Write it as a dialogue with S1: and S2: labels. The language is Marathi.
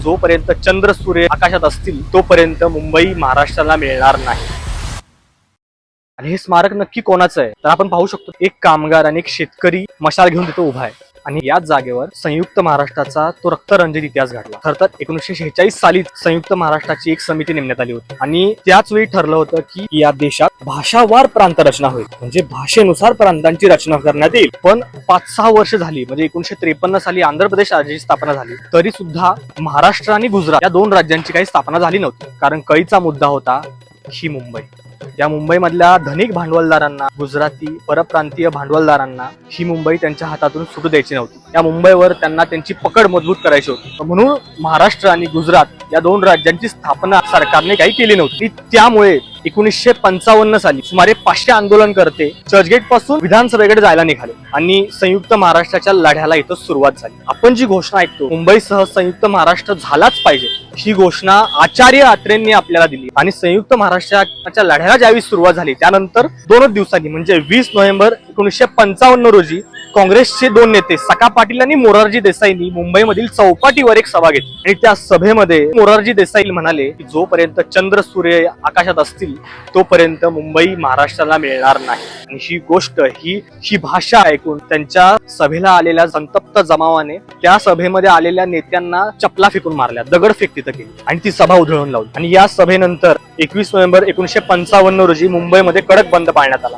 S1: जोपर्यंत चंद्र सूर्य आकाशात असतील तोपर्यंत मुंबई महाराष्ट्राला मिळणार नाही. आणि हे स्मारक नक्की कोणाचं आहे? तर आपण पाहू शकतो एक कामगार आणि एक शेतकरी मशाल घेऊन तिथे उभा आहे. आणि याच जागेवर संयुक्त महाराष्ट्राचा तो रक्तरंजित इतिहास घडला. खरं तर एकोणीसशे शेहेचाळीस साली संयुक्त महाराष्ट्राची एक समिती नेमण्यात आली होती. आणि त्याच वेळी ठरलं होतं की या देशात भाषावार प्रांत रचना होईल. म्हणजे भाषेनुसार प्रांतांची रचना करण्यात येईल. पण पाच सहा वर्ष झाली म्हणजे एकोणीशे त्रेपन्न साली आंध्र प्रदेश राज्याची स्थापना झाली. तरी सुद्धा महाराष्ट्र आणि गुजरात या दोन राज्यांची काही स्थापना झाली नव्हती. कारण कळीचा मुद्दा होता ही मुंबई. या मुंबईमधल्या धनिक भांडवलदारांना गुजराती परप्रांतीय भांडवलदारांना ही मुंबई त्यांच्या हातातून सुटू द्यायची नव्हती. या मुंबईवर त्यांना त्यांची पकड मजबूत करायची होती. म्हणून महाराष्ट्र आणि गुजरात या दोन राज्यांची स्थापना सरकारने काही केली नव्हती. त्यामुळे एकोणीसशे पंचावन्न साली सुमारे पाचशे आंदोलन करते. चर्चगेटपासून विधानसभेकडे जायला निघाले आणि संयुक्त महाराष्ट्राच्या लढ्याला इथं सुरुवात झाली. आपण जी घोषणा ऐकतो मुंबईसह संयुक्त महाराष्ट्र झालाच पाहिजे. ही घोषणा आचार्य अत्रेंनी आपल्याला दिली. आणि संयुक्त महाराष्ट्राच्या लढ्याला ज्यावेळी सुरुवात झाली त्यानंतर दोनच दिवसांनी म्हणजे वीस नोव्हेंबर एकोणीसशे पंचावन्न रोजी काँग्रेसचे दोन नेते सका पाटील आणि मोरारजी देसाईंनी मुंबईमधील चौपाटीवर एक सभा घेतली. आणि त्या सभेमध्ये मोरारजी देसाई म्हणाले की जोपर्यंत चंद्र सूर्य आकाशात असतील तोपर्यंत मुंबई महाराष्ट्राला मिळणार नाही. आणि ही गोष्ट ही ही भाषा ऐकून त्यांच्या सभेला आलेल्या संतप्त जमावाने त्या सभेमध्ये आलेल्या नेत्यांना चपला फेकून मारल्या दगडफेक तिथं केली. आणि ती सभा उधळून लावली. आणि या सभेनंतर एकवीस नोव्हेंबर एकोणीशे पंचावन्न रोजी मुंबईमध्ये कडक बंद पाळण्यात आला.